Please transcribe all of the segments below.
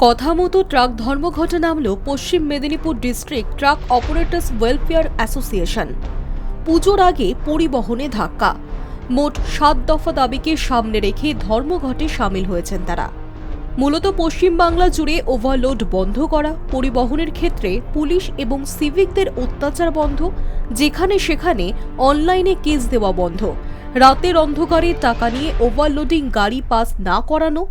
কথা মতো ট্রাক ধর্মঘটে নামল Paschim Medinipur district truck operators welfare association. পুজোর আগে পরিবহনে ধাক্কা। মোট সাত দফা দাবিকে সামনে রেখে ধর্মঘটে সামিল হয়েছেন তারা। মূলত পশ্চিমবাংলা জুড়ে ওভারলোড বন্ধ করা, পরিবহনের ক্ষেত্রে পুলিশ এবং সিভিকদের অত্যাচার বন্ধ, যেখানে সেখানে অনলাইনে কেস দেওয়া বন্ধ। রাতের অন্ধকারে টাকা নিয়ে ওভারলোডিং গাড়ি পাস না করানো,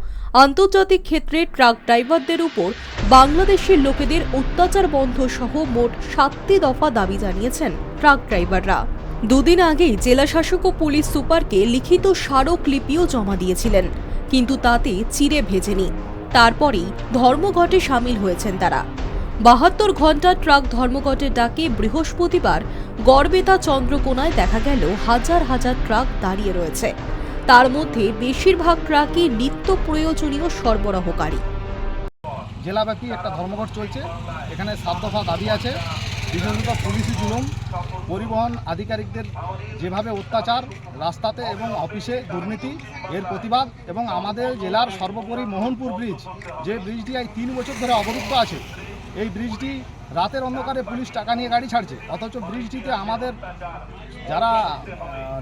আন্তর্জাতিক ক্ষেত্রে ট্রাক ড্রাইভারদের উপর বাংলাদেশের লোকেদের অত্যাচার বন্ধ সহ মোট সাতটি দফা দাবি জানিয়েছেন ট্রাক ড্রাইভাররা দুদিন আগেই জেলা শাসক ও পুলিশ সুপারকে লিখিত স্মারকলিপিও জমা দিয়েছিলেন, কিন্তু তাতে চিড়ে ভেজেনি। তারপরেই ধর্মঘটে সামিল হয়েছেন তারা। বাহাত্তর ঘণ্টা ট্রাক ধর্মঘটের ডাকে বৃহস্পতিবার গড়বেতা চন্দ্রকোনায় দেখা গেল হাজার হাজার ট্রাক দাঁড়িয়ে রয়েছে। তার মধ্যে বেশিরভাগ ট্রাকই নিত্য প্রয়োজনীয় সরবরাহকারী। জেলাব্যাপী একটা ধর্মঘট চলছে। এখানে সাত দফা দাবি আছে। বিশেষত পুলিশি জুলুম, পরিবহন আধিকারিকদের যেভাবে অত্যাচার, রাস্তাতে এবং অফিসে দুর্নীতি, এর প্রতিবাদ এবং আমাদের জেলার সর্বোপরি মোহনপুর ব্রিজ, যে ব্রিজটি এই তিন বছর ধরে অবরুদ্ধ আছে এই ব্রিজটি রাতের অন্ধকারে পুলিশ টাকা নিয়ে গাড়ি ছাড়ছে। অথচ ব্রিজটিতে আমাদের যারা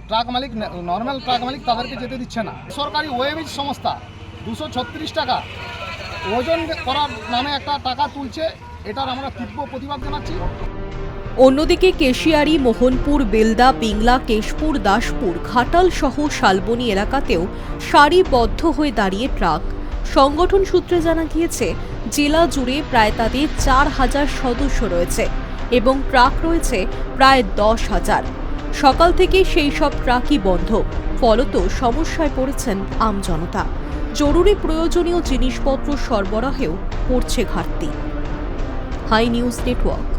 ট্রাক মালিক নর্মাল ট্রাক মালিক তাদেরকে যেতে দিচ্ছে না। সরকারি ওয়েবিজ সংস্থা দুশো টাকা ওজন করার নামে একটা টাকা তুলছে, এটার আমরা তীব্র প্রতিবাদ জানাচ্ছি। অন্যদিকে কেশিয়ারি, মোহনপুর, বেলদা, পিংলা, কেশপুর, দাসপুর, ঘাটাল সহ শালবনী এলাকাতেও সারিবদ্ধ হয়ে দাঁড়িয়ে ট্রাক। সংগঠন সূত্রে জানা গিয়েছে জেলা জুড়ে প্রায় তাদের চার হাজার সদস্য রয়েছে এবং ট্রাক রয়েছে প্রায় দশ হাজার। সকাল থেকে সেই সব ট্রাকই বন্ধ, ফলত সমস্যায় পড়েছেন আমজনতা জরুরি প্রয়োজনীয় জিনিসপত্র সরবরাহেও পড়ছে ঘাটতি। High news network.